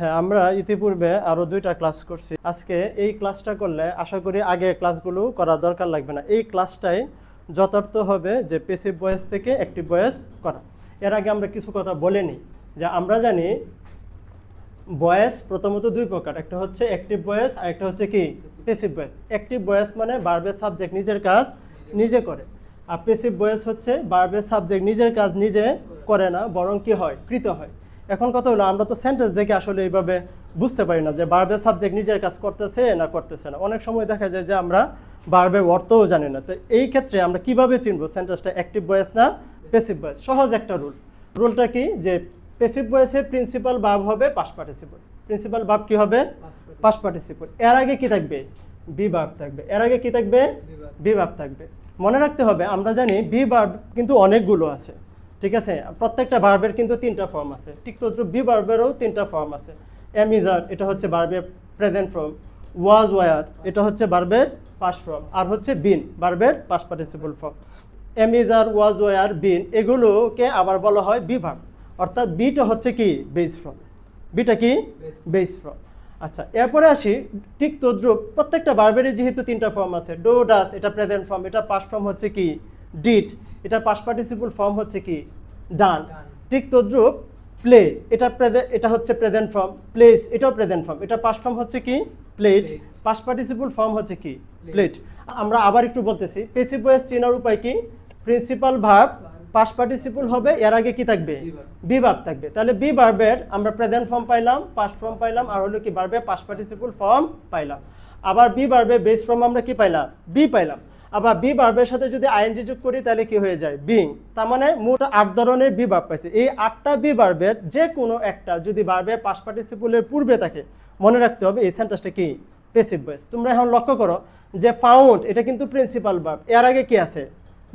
হ্যাঁ আমরা ইতিপূর্বে আরও দুইটা ক্লাস করছি। আজকে এই ক্লাসটা করলে আশা করি আগের ক্লাসগুলো করা দরকার লাগবে না। এই ক্লাসটাই যথার্থ হবে যে পেসিভ বয়েস থেকে অ্যাক্টিভ বয়েস করা। এর আগে আমরা কিছু কথা বলিনি যে আমরা জানি বয়েস প্রথমত দুই প্রকার, একটা হচ্ছে অ্যাক্টিভ বয়েস আর একটা হচ্ছে কি? পেসিভ বয়েস অ্যাক্টিভ বয়েস মানে বার্বের সাবজেক্ট নিজের কাজ নিজে করে। আর পেসিভ বয়েস হচ্ছে বার্বের সাবজেক্ট নিজের কাজ নিজে করে না, বরং কি হয়? কৃত হয়। এখন কথা হলো আমরা তো সেন্টেন্স দেখে আসলে এইভাবে বুঝতে পারি না যে বার্বের সাবজেক্ট নিজের কাজ করতেছে না করতেছে না। অনেক সময় দেখা যায় যে আমরা বার্বের অর্থও জানি না। তো এই ক্ষেত্রে আমরা কীভাবে চিনবো সেন্টেন্সটা অ্যাক্টিভ বয়েস না পেসিভ বয়েস সহজ একটা রুল রুলটা কি? যে পেসিভ ভয়েসের প্রিন্সিপাল ভাব হবে পাস পার্টিসিপল প্রিন্সিপাল ভাব কি হবে? পাস পার্টিসিপল এর আগে কি থাকবে? বি ভাব থাকবে। এর আগে কি থাকবে? বি ভাব থাকবে। মনে রাখতে হবে আমরা জানি বি ভার্ব কিন্তু অনেকগুলো আছে। ঠিক আছে? প্রত্যেকটা ভার্বের কিন্তু তিনটা ফর্ম আছে। ঠিক তো বি ভার্বেরও তিনটা ফর্ম আছে। এম অ্যামিজার এটা হচ্ছে ভার্বের প্রেজেন্ট ফর্ম ওয়াজ ওয়ার এটা হচ্ছে ভার্বের পাস ফর্ম আর হচ্ছে বিন ভার্বের past participle form am am is are was were been এগুলোকে আবার বলা হয় বি ভার্ব অর্থাৎ বিটা হচ্ছে কি? বেস ফর্ম বিটা কি? বেস ফর্ম আচ্ছা এরপরে আসি ঠিক তদ্রুপ প্রত্যেকটা বার্বেরই যেহেতু তিনটা ফর্ম আছে। ডো ডাস এটা প্রেজেন্ট ফর্ম এটা পাস ফর্ম হচ্ছে কি? ডিট এটা পাস পার্টিসিপল ফর্ম হচ্ছে কি? ডান ঠিক তদ্রুপ প্লে এটা এটা হচ্ছে প্রেজেন্ট ফর্ম প্লেস এটাও প্রেজেন্ট ফর্ম এটা পাস ফর্ম হচ্ছে কি? প্লেট. পাস পার্টিসিপল ফর্ম হচ্ছে কি? প্লেট আমরা আবার একটু বলতেছি পেসিভ ভয়েস চেনার উপায় কি? প্রিন্সিপাল ভার্ব পাস পার্টিসিপল হবে এর আগে কি থাকবে? বি ভার্ব থাকবে। তাহলে বি ভার্বের আমরা প্রেজেন্ট ফর্ম পাইলাম পাস্ট ফর্ম পাইলাম আর হলো কি ভার্বে পাস পার্টিসিপল ফর্ম পাইলাম। আবার বি ভার্বে বেস ফর্ম আমরা কি পাইলাম? বি পাইলাম। আবার বি ভার্বের সাথে যদি আইএনজি যোগ করি, তাহলে কি হয়ে যায়? বিং তার মানে মোট আট ধরনের বি ভার্ব পাইছে। এই আটটা বি ভার্বের যে কোনো একটা যদি ভার্বে পাস পার্টিসিপলের পূর্বে থাকে, মনে রাখতে হবে এই সেন্টেন্সটা কি? পেসিভ ভয়েস তোমরা এখন লক্ষ্য করো যে ফাউন্ড এটা কিন্তু প্রিন্সিপাল ভার্ব এর আগে কি আছে?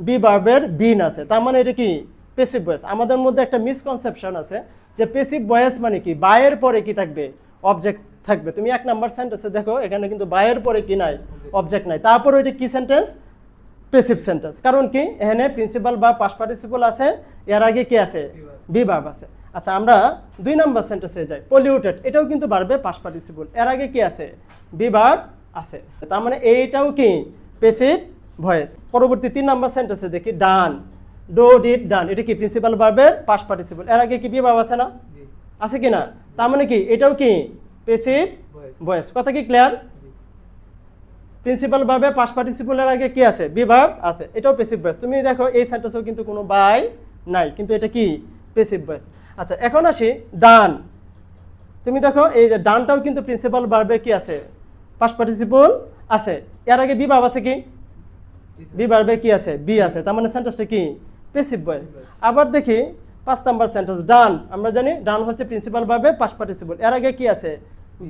বি ভার্বের বিন আছে। তার মানে এটা কি? পেসিভ ভয়েস আমাদের মধ্যে একটা মিসকনসেপশন আছে যে পেসিভ ভয়েস মানে কি? বায়ের পরে কি থাকবে? অবজেক্ট থাকবে। তুমি এক নাম্বার সেন্টেন্সে দেখো, এখানে কিন্তু বায়ের পরে কি নাই? অবজেক্ট নাই। তারপরে ওইটা কি সেন্টেন্স পেসিভ সেন্টেন্স কারণ কি? এখানে প্রিন্সিপাল বা পাস পার্টিসিপল আছে এর আগে কি আছে? বি ভার্ব আছে। আচ্ছা আমরা দুই নাম্বার সেন্টেন্সে যাই। পলিউটেড এটাও কিন্তু বাড়বে পাস পার্টিসিপল এর আগে কি আছে? বি ভার্ব আছে। তার মানে এইটাও কি? পেসিভ ভয়েস পরবর্তী তিন নাম্বার সেন্টেন্সে দেখি ডান ডো ডিড ডান এটা কি প্রিন্সিপাল ভার্বের পাস পার্টিসিপল এর আগে কি বি ভার্ব আছে না? আছে কি না? তার মানে কি? এটাও কি? পেসিভ ভয়েস কথা কি ক্লিয়ার প্রিন্সিপাল ভাবে পাস পার্টিসিপলের আগে কি আছে? বিভাব আছে। এটাও পেসিভ ভয়েস তুমি দেখো এই সেন্টেন্সেও কিন্তু কোনো বাই নাই। কিন্তু এটা কি? পেসিভ ভয়েস আচ্ছা এখন আসি ডান তুমি দেখো এই যে ডানটাও কিন্তু প্রিন্সিপাল ভার্বে কি আছে? পাস পার্টিসিপল আছে। এর আগে বিভাব আছে কি? জি বি ভার্বে কি আছে? বি আছে। তার মানে সেন্টেন্সটা কি? পেসিভ ভয়েস আবার দেখি পাঁচ নাম্বার সেন্টেন্স ডান আমরা জানি ডান হচ্ছে প্রিন্সিপাল ভার্বে পাস পার্টিসিপল এর আগে কি আছে?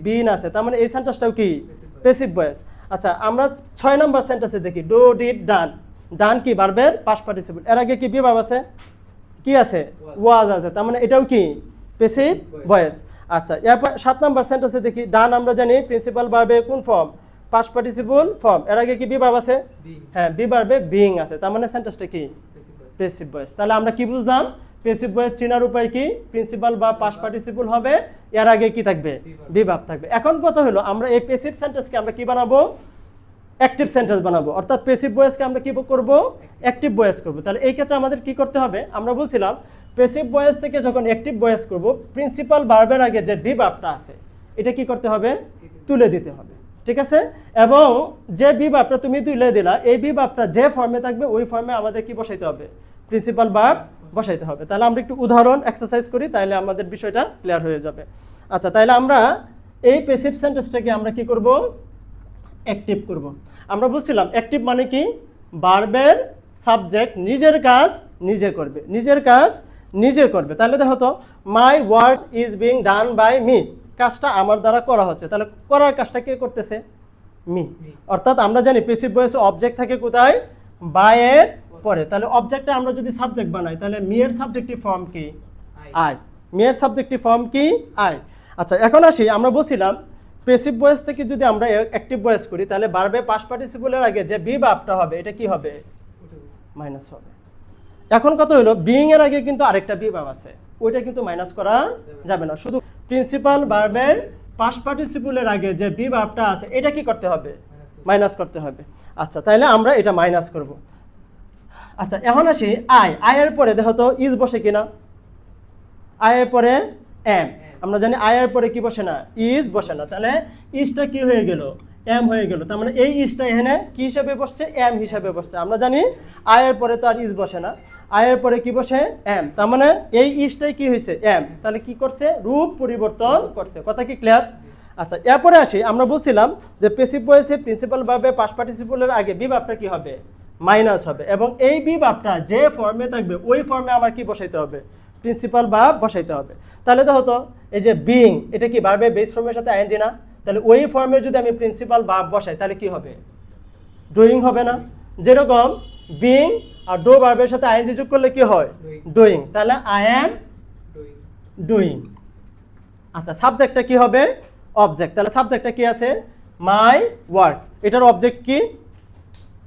বিন আছে। তার মানে এই সেন্টেন্সটাও কি? পেসিভ ভয়েস আচ্ছা আমরা ছয় নম্বর সেন্টেন্সে দেখি ডো ডিড ডান ডান কি? ভার্বের পাস পার্টিসিপল এর আগে কি বিভাব আছে? কি আছে? ওয়াজ আছে। তার মানে এটাও কি? পেসিভ. ভয়েস আচ্ছা এরপর সাত নাম্বার সেন্টেন্সে দেখি ডান আমরা জানি প্রিন্সিপাল ভার্বে কোন ফর্ম পাস পার্টিসিপল ফর্ম এর আগে কি বিভাব আছে? হ্যাঁ বি ভার্বে বিং আছে। তার মানে সেন্টেন্সটা কি? পেসিভ ভয়েস তাহলে আমরা কি বুঝলাম? পেসিভ ভয়েস চেনার উপায় কি? প্রিন্সিপাল বা পাস পার্টিসিপল হবে এর আগে কি থাকবে. বিভাব থাকবে। এখন কথা হলো, আমরা এই পেসিভ সেন্টেন্সকে আমরা কি বানাবো? অ্যাক্টিভ সেন্টেন্স বানাবো। অর্থাৎ পেসিভ ভয়েসকে আমরা কি করব? অ্যাক্টিভ ভয়েস করব। তাহলে এই ক্ষেত্রে আমাদের কি করতে হবে? আমরা বলছিলাম পেসিভ ভয়েস থেকে যখন অ্যাক্টিভ ভয়েস করব প্রিন্সিপাল ভার্বের আগে যে বিভাবটা আছে, এটা কি করতে হবে? তুলে দিতে হবে। ঠিক আছে? এবং যে বিভাবটা তুমি তুলে দিলা, এই বিভাবটা যে ফর্মে থাকবে, ওই ফর্মে আমাদের কি বসাইতে হবে? প্রিন্সিপাল ভার্ব বসাইতে হবে। তাহলে আমরা একটু উদাহরণ এক্সারসাইজ করি তাহলে আমাদের বিষয়টা ক্লিয়ার হয়ে যাবে। আচ্ছা তাহলে আমরা এই পেসিভ সেন্টেন্সটাকে আমরা কি করব? অ্যাক্টিভ করব। আমরা বলছিলাম অ্যাক্টিভ মানে কি? বার্বের সাবজেক্ট নিজের কাজ নিজে করবে। নিজের কাজ নিজে করবে। তাহলে দেখো তো my work is being done by me কাজটা আমার দ্বারা করা হচ্ছে। তাহলে করার কাজটা কে করতেছে? মি অর্থাৎ আমরা জানি পেসিভ ভয়েসে অবজেক্ট থাকে কোথায়? বাই এর পরে তাহলে অবজেক্টটা আমরা যদি সাবজেক্ট বানাই তাহলে মি এর সাবজেক্টিভ ফর্ম কি. আই মেয়ের সাবজেক্টিভ ফর্ম কি? আই আচ্ছা এখন আসি আমরা বলছিলাম পেসিভ ভয়েস থেকে যদি আমরা অ্যাক্টিভ ভয়েস করি তাহলে বারবে পাস পার্টিসিপলের আগে যে বি বাপটা হবে এটা কি হবে? মাইনাস হবে। এখন কত হলো? বিইং এর আগে কিন্তু আরেকটা বি ভাব আছে। ওইটা কিন্তু মাইনাস করা যাবে না। শুধু প্রিন্সিপাল ভার্বের পাস পার্টিসিপুলের আগে যে বি ভার্বটা আছে এটা কি করতে হবে? মাইনাস করতে হবে। আচ্ছা তাহলে আমরা এটা মাইনাস করব। আচ্ছা এখন আসি আই। আয়ের পরে দেখো তো ইজ বসে কিনা? আয়ের পরে এম আমরা জানি আয়ের পরে কি বসে না? ইজ বসে না। তাহলে ইজটা কি হয়ে গেল? এম হয়ে গেল। তার মানে এই ইজটা এখানে কি হিসাবে বসছে? এম হিসাবে বসছে। আমরা জানি আয়ের পরে তো আর ইজ বসে না। আয়ের পরে কি বসে? এম তার মানে এই ইজটাই কি হয়েছে? এম তাহলে কি করছে? রূপ পরিবর্তন করছে। কথা কি ক্লিয়ার আচ্ছা এরপরে আসি। আমরা বলছিলাম যে পেসিভ বয়েসে প্রিন্সিপাল ভাবে পাস পার্টিসিপলের আগে বিভাবটা কি হবে? মাইনাস হবে। এবং এই বিভাবটা যে ফর্মে থাকবে ওই ফর্মে আমার কি বসাইতে হবে? প্রিন্সিপাল ভাব বসাইতে হবে। তাহলে তো এই যে বিং এটা কি বারবে বেস ফর্মের সাথে আইএনজি না? তাহলে ওই ফর্মে যদি আমি প্রিন্সিপাল ভাব বসাই তাহলে কি হবে? ডুইং হবে না। যেরকম বিং আর ডো ভার্বের সাথে আইএনজি যোগ করলে কি হয়. ডুইং তাহলে আই অ্যাম doing. ডুইং আচ্ছা সাবজেক্টটা কি হবে? অবজেক্ট তাহলে সাবজেক্টটা কি আছে? মাই ওয়ার্ক এটার অবজেক্ট কি?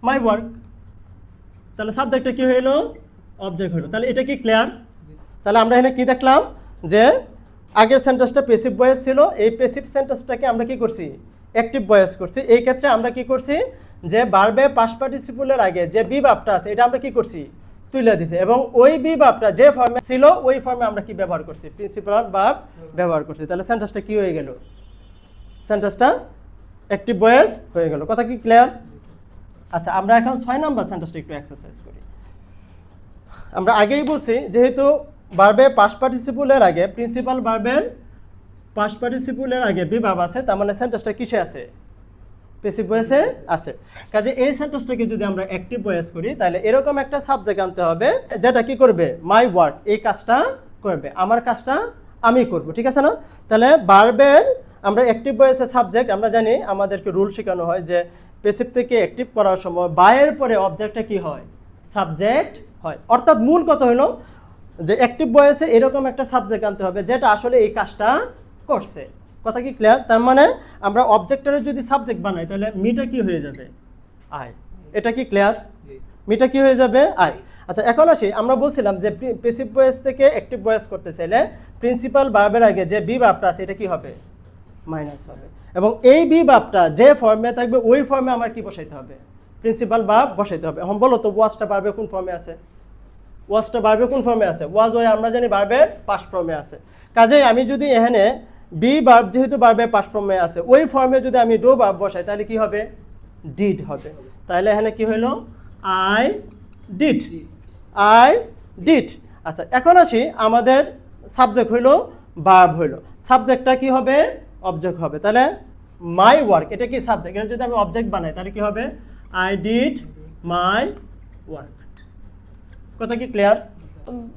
মাই ওয়ার্ক তাহলে সাবজেক্টটা কি হইল? অবজেক্ট হইল। তাহলে এটা কি ক্লিয়ার তাহলে আমরা এখানে কি দেখলাম? যে আগের সেন্টেন্সটা পেসিভ ভয়েস ছিল এই পেসিভ সেন্টেন্সটাকে আমরা কি করছি? অ্যাক্টিভ ভয়েস করছি। এই ক্ষেত্রে আমরা কি করছি? যে বারবে পাস পার্টিসিপুলের আগে যে বিভাবটা আছে এটা আমরা কি করছি? তুলে দিছি। এবং ওই বিভাবটা যে ফর্মে ছিল ওই ফর্মে আমরা কি ব্যবহার করছি? প্রিন্সিপাল ভাব ব্যবহার করছি। তাহলে সেন্টেন্সটা কি হয়ে গেল? সেন্টেন্সটা অ্যাক্টিভ ভয়েস হয়ে গেল। কথা কি ক্লিয়ার আচ্ছা আমরা এখন ছয় নাম্বার সেন্টেন্সটা একটু এক্সারসাইজ করি। আমরা আগেই বলছি, যেহেতু বারবে পাস পার্টিসিপুলের আগে প্রিন্সিপাল বারবের পাস পার্টিসিপুলের আগে বিভাব আছে, তার মানে সেন্টেন্সটা কিসে আছে? পেসিভ ভয়েসে আছে? কাজে এই সেন্টেন্সটাকে যদি আমরা অ্যাক্টিভ ভয়েস করি, তাহলে এরকম একটা সাবজেক্ট আনতে হবে, যেটা কি করবে? মাই ওয়ার্ক এই কাজটা করবে। আমার কাজটা আমি করব, ঠিক আছে না? তাহলে বারবের আমরা অ্যাক্টিভ ভয়েসের সাবজেক্ট আমরা জানি আমাদেরকে রুল শেখানো হয় যে পেসিভ থেকে অ্যাক্টিভ করার সময় বায়ের পরে অবজেক্টটা কি হয়? সাবজেক্ট হয়। অর্থাৎ মূল কথা হলো যে অ্যাক্টিভ ভয়েসে এরকম একটা সাবজেক্ট আনতে হবে যেটা আসলে এই কাজটা করছে। কথা কি ক্লিয়ার তার মানে আমরা অবজেক্টরের যদি সাবজেক্ট বানাই তাহলে মিটা কি হয়ে যাবে? আয় এটা কি ক্লিয়ার মিটা কি হয়ে যাবে? আয় আচ্ছা এখন আসি। আমরা বলছিলাম যে পেসিভ ভয়েস থেকে অ্যাক্টিভ ভয়েস করতে চাইলে প্রিন্সিপাল ভার্বের আগে যে বি ভাবটা আছে এটা কি হবে? মাইনাস হবে। এবং এই বি ভাবটা যে ফর্মে থাকবে, ওই ফর্মে আমার কি বসাইতে হবে? প্রিন্সিপাল ভাব বসাইতে হবে। এখন বলো তো ওয়াজটা বাড়বে কোন ফর্মে আছে? ওয়াজটা বাড়বে কোন ফর্মে আছে? ওয়াজ ওই আমরা জানি বাড়বে পাস ফর্মে আছে। কাজেই আমি যদি এখানে বি বার্ব যেহেতু বাড়বে পাস ফর্মে আছে, ওই ফর্মে যদি আমি ডো বার্ব বসাই, তাহলে কি হবে? ডিড হবে। তাহলে এখানে কি হইল আই ডিড আই ডিড আচ্ছা এখন আসি আমাদের সাবজেক্ট হইল ভার্ব হইল। সাবজেক্টটা কি হবে? অবজেক্ট হবে। তাহলে মাই ওয়ার্ক এটা কি সাবজেক্ট এটা যদি আমি অবজেক্ট বানাই, তাহলে কি হবে? আই ডিড মাই ওয়ার্ক কথা কি ক্লিয়ার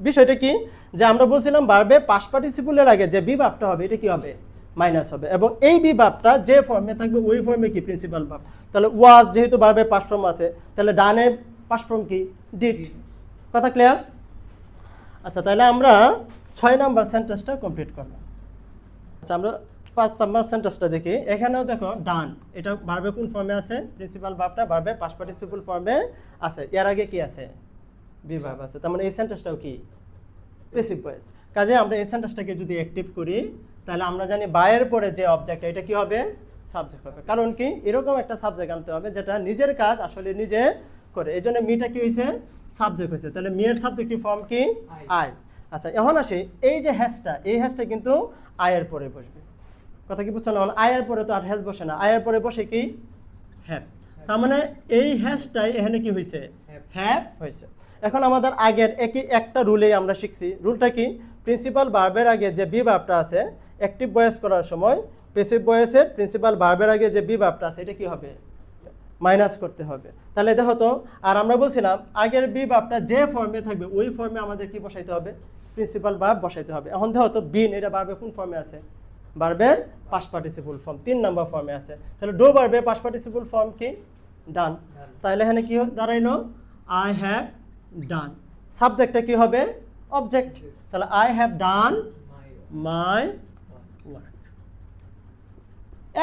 বিষয়টা কি? যে আমরা বলছিলাম বারবে পাস পার্টিসিপুলের আগে যে বিভাবটা হবে, এটা কি হবে? মাইনাস হবে। এবং এই বিভাবটা যে ফর্মে থাকবে, ওই ফর্মে কি? প্রিন্সিপাল ভাব তাহলে ওয়াজ যেহেতু বারবে পাস ফর্ম আছে, তাহলে ডানের পাস ফর্ম কি? ডিড কথা ক্লিয়ার আচ্ছা তাহলে আমরা ছয় নাম্বার সেন্টেন্সটা কমপ্লিট করলাম। আচ্ছা আমরা পাঁচ নাম্বার সেন্টেন্সটা দেখি। এখানেও দেখো ডান এটা বারবে কোন ফর্মে আছে? প্রিন্সিপাল ভাবটা বারবে পাস পার্টিসিপল ফর্মে আছে। এর আগে কি আছে? বিভাব আছে। তার মানে এই সেন্টেন্সটাও কি? ভয়েস কাজে আমরা এই সেন্টেন্সটাকে যদি অ্যাক্টিভ করি তাহলে আমরা জানি বায়ের পরে যে অবজেক্ট এটা কি হবে? সাবজেক্ট হবে। কারণ কি? এরকম একটা সাবজেক্ট আনতে হবে যেটা নিজের কাজ আসলে নিজে করে। এই জন্য মিটা কি হয়েছে? সাবজেক্ট হয়েছে। তাহলে মিয়ের সাবজেক্টিভ ফর্ম কি। আই আচ্ছা এখন আসি। এই যে হ্যাশটা এই হ্যাশটা কিন্তু আয়ের পরে বসবে। কথা কি বুঝছ না মানে আয়ের পরে তো আর হ্যাশ বসে না। আয়ের পরে বসে কি? হ্যাপ তার মানে এই হ্যাশটাই এখানে কি হয়েছে. হ্যাপ হয়েছে এখন আমাদের আগের একই একটা রুলেই আমরা শিখছি। রুলটা কি? প্রিন্সিপাল বার্বের আগে যে বি ভাবটা আছে অ্যাক্টিভ ভয়েস করার সময় পেসিভ ভয়েসের প্রিন্সিপাল বার্বের আগে যে বি ভাবটা আছে এটা কি হবে? মাইনাস করতে হবে। তাহলে দেখো তো আর আমরা বলছিলাম আগের বি ভাবটা যে ফর্মে থাকবে ওই ফর্মে আমাদের কি বসাইতে হবে? প্রিন্সিপাল ভাব বসাইতে হবে। এখন দেখো তো বিন এটা বাড়বে কোন ফর্মে আছে? বাড়বে পাস পার্টিসিপল ফর্ম তিন নাম্বার ফর্মে আছে। তাহলে ডো বাড়বে পাস পার্টিসিপল ফর্ম কি? ডান তাহলে এখানে কি দাঁড়াইলো? আই হ্যাভ ডান সাবজেক্টটা কি হবে? অবজেক্ট তাহলে I have done my work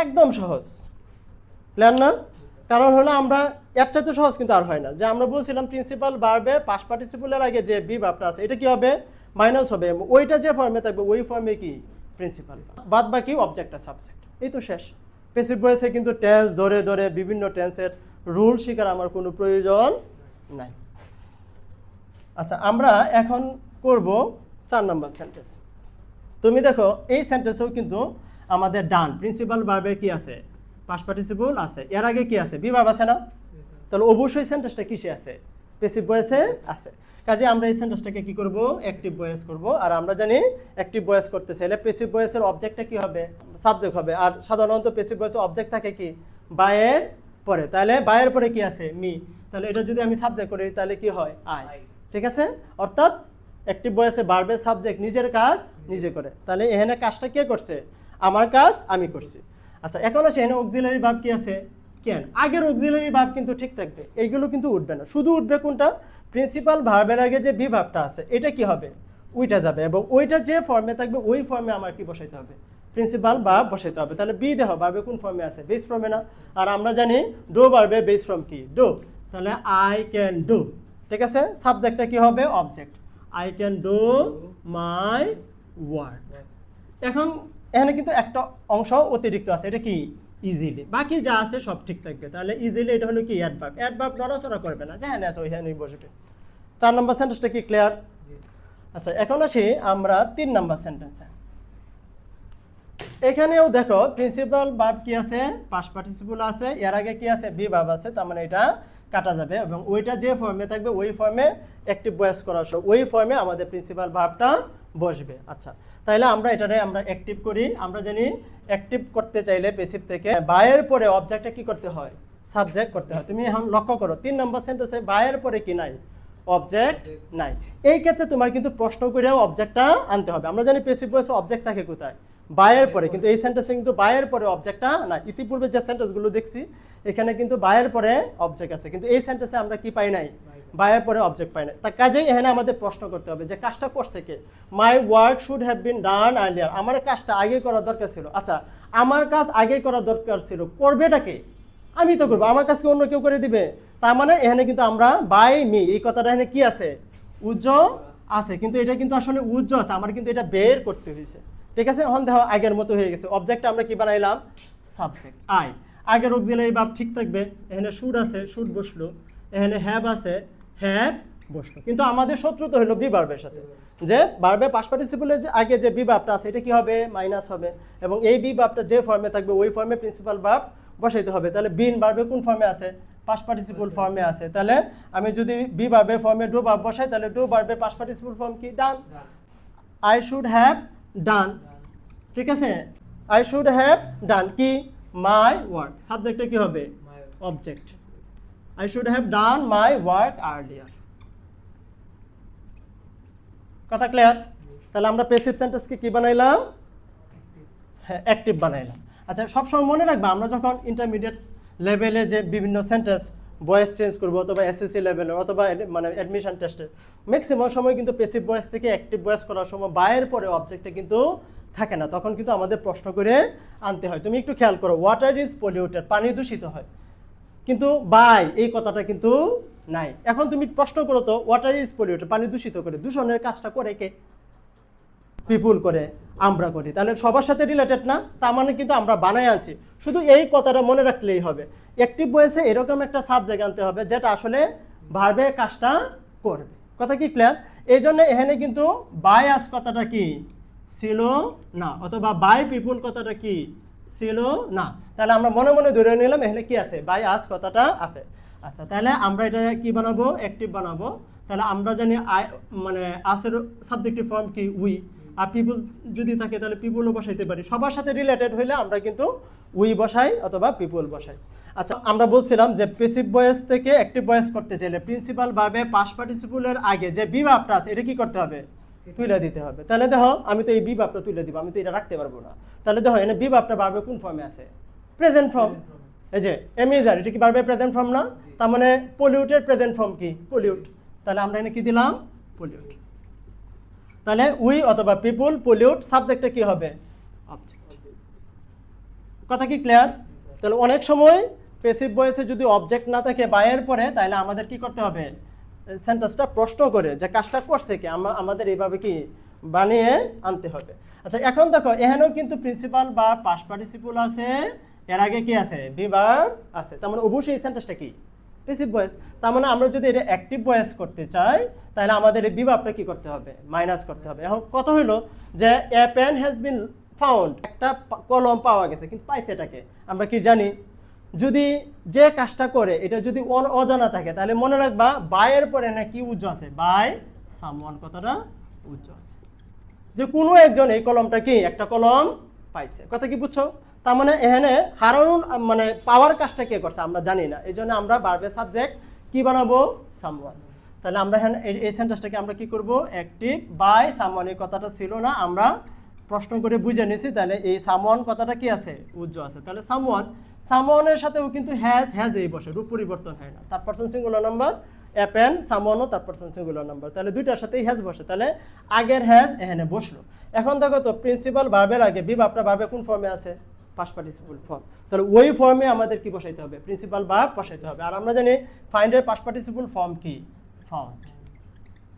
একদম সহজ। ক্লিয়ার না? কারণ হলো আমরা এর চাইতে সহজ কিন্তু আর হয় না। যে আমরা বলছিলাম প্রিন্সিপাল বারবে পাস পার্টিসিপলের আগে যে বি ভাবটা আছে এটা কি হবে? মাইনাস হবে। ওইটা যে ফর্মে থাকবে ওই ফর্মে কি? প্রিন্সিপাল বাদ বাকি অবজেক্ট আর সাবজেক্ট এই তো শেষ। পেসিভ ভয়েসে কিন্তু টেন্স ধরে ধরে বিভিন্ন টেন্সের রুল শেখার আমার কোনো প্রয়োজন নাই। আচ্ছা আমরা এখন করব চার নম্বর সেন্টেন্স তুমি দেখো এই সেন্টেন্সেও কিন্তু আমাদের ডান প্রিন্সিপাল ভার্বে কি আছে? পাস পার্টিসিপল আছে। এর আগে কি আছে? বিভাব আছে না? তাহলে অবশ্যই সেন্টেন্সটা কিসে আছে? পেসিভ ভয়েসে আছে। কাজে আমরা এই সেন্টেন্সটাকে কি করব? অ্যাক্টিভ ভয়েস করব। আর আমরা জানি অ্যাক্টিভ ভয়েস করতে চাইলে পেসিভ ভয়েসের অবজেক্টটা কি হবে? সাবজেক্ট হবে। আর সাধারণত পেসিভ ভয়েসের অবজেক্ট থাকে কি? বায়ের পরে। তাহলে বায়ের পরে কি আছে? মি তাহলে এটা যদি আমি সাবজেক্ট করি তাহলে কি হয়? আই ঠিক আছে? অর্থাৎ অ্যাক্টিভ ভয়েসে বাড়বে সাবজেক্ট নিজের কাজ নিজে করে। তাহলে এখানে কাজটা কে করছে? আমার কাজ আমি করছি। আচ্ছা এখন আসে এখানে অক্সিলারি ভাব কি আছে? কেন? আগের অক্সিলারি ভাব কিন্তু ঠিক থাকবে। এইগুলো কিন্তু উঠবে না। শুধু উঠবে কোনটা? প্রিন্সিপাল ভার্বের আগে যে বি ভাবটা আছে, এটা কি হবে? ওইটা যাবে এবং ওইটা যে ফর্মে থাকবে, ওই ফর্মে আমার কি বসাইতে হবে? প্রিন্সিপাল বা বসাইতে হবে। তাহলে বি দেহ ভার্বে কোন ফর্মে আছে? বেস ফর্মে না। আর আমরা জানি ডো ভার্বে বেস ফর্ম কি? ডো তাহলে আই ক্যান ডু ঠিক আছে? সাবজেক্টটা কি হবে? Object I can do my work এখন এখানে কিন্তু একটা অংশ অতিরিক্ত আছে। এটা কি? ইজিলি বাকি যা আছে সব ঠিক থাকবে। তাহলে ইজিলি এটা হলো কি? অ্যাডভার্ব অ্যাডভার্ব নড়াচড়া করবে না। যেখানে আছে ওইখানেই বসবে চার নম্বর সেন্টেন্সটা কি? ক্লিয়ার আচ্ছা এখন আসি আমরা তিন নম্বর সেন্টেন্সে এখানেও দেখো প্রিন্সিপাল ভার্ব কি আছে? পাস পার্টিসিপুল আছে। এর আগে কি আছে? বি ভার্ব আছে। তার মানে এটা কাটা যাবে এবং ওইটা যে ফর্মে থাকবে ওই ফর্মে অ্যাক্টিভ ভয়েস করার সময় ওই ফর্মে আমাদের প্রিন্সিপাল ভার্বটা বসবে। আচ্ছা তাহলে আমরা এটারে আমরা অ্যাক্টিভ করি। আমরা জানি অ্যাক্টিভ করতে চাইলে পেসিভ থেকে বায়ের পরে অবজেক্টটা কি করতে হয়? সাবজেক্ট করতে হয়। তুমি এখন লক্ষ্য করো, তিন নম্বর সেন্টেন্সে বায়ের পরে কি নাই? অবজেক্ট নাই। এই ক্ষেত্রে তোমার কিন্তু প্রশ্ন করেও অবজেক্টটা আনতে হবে। আমরা জানি পেসিভ ভয়েসে অবজেক্ট থাকে কোথায়? বায়ের পরে। কিন্তু এই সেন্টেন্সে কিন্তু বায়ের পরে অবজেক্টটা না ইতিপূর্বে যে সেন্টেন্সগুলো দেখছি, এখানে কিন্তু বায়ের পরে অবজেক্ট আছে। কিন্তু এই সেন্টেন্সে আমরা কি পাই নাই? বায়ের পরে অবজেক্ট পাই না। তা কাজেই এখানে আমাদের প্রশ্ন করতে হবে যে কাজটা করছে কে? My work should have been done earlier আমার কাজটা আগে করা দরকার ছিল। আচ্ছা আমার কাজ আগে করা দরকার ছিল। করবেটা কে? আমি তো করব। আমার কাছে অন্য কেউ করে দিবে। তার মানে এখানে কিন্তু আমরা বাই মি এই কথাটা এখানে কি আছে? উজ্জ আছে। কিন্তু এটা কিন্তু আসলে উজ্জ আছে। আমার কিন্তু এটা বের করতে হয়েছে। ঠিক আছে? এখন দেখো, আগের মতো হয়ে গেছে। অবজেক্ট আমরা কি বানাইলাম? সাবজেক্ট আই আগের অক্সিলারি ভাব ঠিক থাকবে। এখানে শুড আছে শুড বসল। এখানে হ্যাভ আছে। হ্যাভ বসল। কিন্তু আমাদের শত্রু তো হলো বি ভার্বের সাথে। যে ভার্বে পাস পার্টিসিপলের যে আগে যে বি আছে এটা কি হবে? মাইনাস হবে। এবং এই বি যে ফর্মে থাকবে ওই ফর্মে প্রিন্সিপাল ভাব বসাইতে হবে। তাহলে বিন ভার্বে কোন ফর্মে আছে? পাস পার্টিসিপল ফর্মে আছে। তাহলে আমি যদি বি ফর্মে ডু ভাব বসাই তাহলে ডু ভার্বে পাস পার্টিসিপল ফর্ম কি? Done I should have done ঠিক আছে? আই শুড হ্যাভ ডান কি? মাই ওয়ার্ক সাবজেক্টে কি হবে? Object I should have done my work earlier কথা ক্লিয়ার তাহলে আমরা পেসিভ সেন্টেন্সকে কি বানাইলাম? অ্যাক্টিভ বানাইলাম। আচ্ছা সবসময় মনে রাখবে, আমরা যখন ইন্টারমিডিয়েট লেভেলে যে বিভিন্ন সেন্টেন্স ভয়েস চেঞ্জ করব, অথবা এসএসসি লেভেলের অথবা মানে অ্যাডমিশন টেস্টে ম্যাক্সিমাম সময় কিন্তু পেসিভ ভয়েস থেকে অ্যাক্টিভ ভয়েস করার সময় বায়ের পরে অবজেক্টে কিন্তু থাকে না। তখন কিন্তু আমাদের প্রশ্ন করে আনতে হয়। তুমি একটু খেয়াল করো ওয়াটার ইজ পলিউটেড পানি দূষিত হয়। কিন্তু বাই এই কথাটা কিন্তু নাই। এখন তুমি প্রশ্ন করো তো ওয়াটার ইজ পলিউটেড পানি দূষিত করে, দূষণের কাজটা করে কে? পিপুল করে, আমরা করি। তাহলে সবার সাথে রিলেটেড না? তার মানে কিন্তু আমরা বানাই আনছি শুধু এই কথাটা মনে রাখলেই হবে। অ্যাক্টিভ বয়েসে এরকম একটা সাবজেক্ট আনতে হবে, যেটা আসলে ভার্বে কাজটা করবে। কথা কি ক্লিয়ার এই জন্য এখানে কিন্তু বাই আস কথাটা কি? ছিল না। অথবা বাই পিপুল কথাটা কি? ছিল না। তাহলে আমরা মনে মনে ধরে নিলাম, এখানে কি আছে? বাই আস কথাটা আছে। আচ্ছা তাহলে আমরা এটা কি বানাবো? অ্যাক্টিভ বানাবো। তাহলে আমরা জানি মানে আসের সাবজেক্টিভ ফর্ম কি? উই। আর পিপুল যদি থাকে, তাহলে পিপুলও বসাইতে পারি। সবার সাথে রিলেটেড হইলে আমরা কিন্তু উই বসাই অথবা পিপুল বসাই। আচ্ছা আমরা বলছিলাম যে পেসিভ ভয়েস থেকে অ্যাক্টিভ ভয়েস করতে চাইলে প্রিন্সিপাল ভাবে পাস পার্টিসিপুলের আগে যে বিভাবটা আছে, এটা কি করতে হবে? তুলে দিতে হবে। তাহলে দেখো আমি তো এই বিভাবটা তুলে দিব আমি তো এটা রাখতে পারব না। তাহলে দেখো এনে বিভাবটা ভাবে কোন ফর্মে আছে? প্রেজেন্ট ফর্ম এই যে এমিজার এটা কি পারবে প্রেজেন্ট ফর্ম না? তার মানে পলিউটের প্রেজেন্ট ফর্ম কি? পলিউট তাহলে আমরা এনে কি দিলাম? পলিউট তাহলে উই অথবা পিপুল পলিউট সাবজেক্টটা কি হবে? অবজেক্ট কথা কি ক্লিয়ার তাহলে অনেক সময় পেসিভ ভয়েসে যদি অবজেক্ট না থাকে বায়ের পরে তাহলে আমাদের কি করতে হবে? সেন্টেন্সটা প্রশ্ন করে যে কাজটা করছে কি? আমা- আমাদের এইভাবে কি বানিয়ে আনতে হবে? আচ্ছা এখন দেখো, এখানেও কিন্তু প্রিন্সিপাল বা পাস পার্টিসিপল আছে, এর আগে কি আছে? বিভার আছে। তার মানে অবশ্যই এই সেন্টেন্সটা কি? পেসিভ ভয়েস তার মানে আমরা যদি এটা অ্যাক্টিভ ভয়েস করতে চাই, তাহলে আমাদের এই বিভাবটা কি করতে হবে? মাইনাস করতে হবে। এখন কত হইল যে a pen has been found একটা কলম পাওয়া গেছে, কিন্তু পাইছে এটাকে। আমরা কি জানি? যদি যে কাজটা করে, এটা যদি অজানা থাকে, তাহলে মনে রাখবা বায়ের পরে না কি উজ্জ আছে। বাই, সামওয়ান কথাটা উজ্জ আছে। যে কোনো একজন এই কলমটা কি, একটা কলম পাইছে। কথা কি বুঝছ? তার মানে এখানে হারানোর মানে পাওয়ার কাজটা কে করছে আমরা জানি না। এই জন্য আমরা বারবে সাবজেক্ট কি বানাবো? সামওয়ান। তাহলে আমরা এখানে, এই- সেন্টেন্সটাকে আমরা কি করব? অ্যাক্টিভ বাই সামওয়ান এই কথাটা ছিল না, আমরা প্রশ্ন করে বুঝে নিয়েছি তাহলে এই সামওয়ান কথাটা কি আছে? উজ্জ আছে। তাহলে সামওয়ান, সামওয়ানের সাথেও কিন্তু হ্যাজ হ্যাজ এই বসে, রূপ পরিবর্তন হয় না। তার পার্সন সিঙ্গুলার নাম্বার অ্যাপেন সামওয়ানও তার পার্সন সিঙ্গুলার নাম্বার তাহলে দুইটার সাথেই হ্যাজ বসে। তাহলে আগের হ্যাজ এখানে বসল। এখন দেখো তো প্রিন্সিপাল ভার্বের আগে বিভাবটা ভার্বে কোন ফর্মে আছে? পাস পার্টিসিপল ফর্ম তাহলে ওই ফর্মে আমাদের কি বসাইতে হবে? প্রিন্সিপাল ভার্ব বসাইতে হবে। আর আমরা জানি ফাইন্ডের পাস পার্টিসিপল ফর্ম কি? ফাউন্ড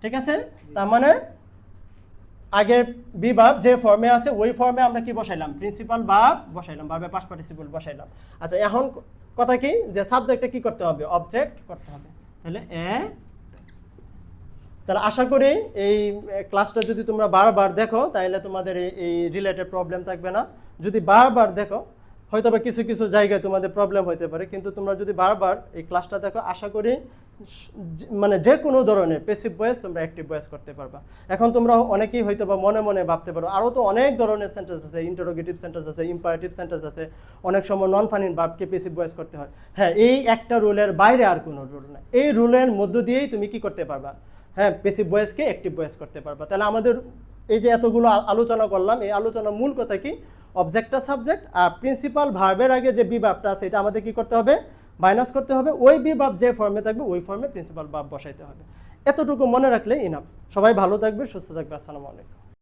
ঠিক আছে? তার মানে আগের বিভাব যে ফর্মে আছে, ওই ফর্মে আমরা কি বসাইলাম? প্রিন্সিপাল ভাব বসাইলাম ভাবে পাস পার্টিসিপল বসাইলাম। আচ্ছা এখন কথা কি? যে সাবজেক্টে কি করতে হবে? অবজেক্ট করতে হবে। তাহলে এ, তাহলে আশা করি এই ক্লাসটা যদি তোমরা বারবার দেখো তাহলে তোমাদের এই- রিলেটেড প্রবলেম থাকবে না। যদি বারবার দেখো হয়তো বা কিছু কিছু জায়গায় তোমাদের প্রবলেম হতে পারে, কিন্তু তোমরা যদি বারবার এই ক্লাসটা দেখো, আশা করি মানে যে কোনো ধরনের পেসিভ ভয়েস তোমরা অ্যাক্টিভ ভয়েস করতে পারবা। এখন তোমরা অনেকেই হয়তো বা মনে মনে ভাবতে পারো, আরও তো অনেক ধরনের সেন্টেন্স আছে ইন্টারোগেটিভ সেন্টেন্স আছে ইম্পারেটিভ সেন্টেন্স আছে, অনেক সময় নন ফানিন ভার্বকে পেসিভ ভয়েস করতে হয়। হ্যাঁ এই একটা রুলের বাইরে আর কোনো রুল নাই। এই রুলের মধ্য দিয়েই তুমি কি করতে পারবা? হ্যাঁ পেসিভ ভয়েসকে অ্যাক্টিভ ভয়েস করতে পারবা। তাহলে আমাদের এই যে এতগুলো আলোচনা করলাম, এই আলোচনার মূল কথা কি? অবজেক্টটা সাবজেক্ট আর প্রিন্সিপাল ভার্বের আগে যে বিভাবটা আছে, এটা আমাদের কি করতে হবে? মাইনাস করতে হবে, ওই বি বাপ যে ফর্মে থাকবে, ওই ফর্মে প্রিন্সিপাল বাপ বসাইতে হবে। এতটুকু মনে রাখলে ইনাফ সবাই ভালো থাকবে, সুস্থ থাকবে, আসসালামু আলাইকুম।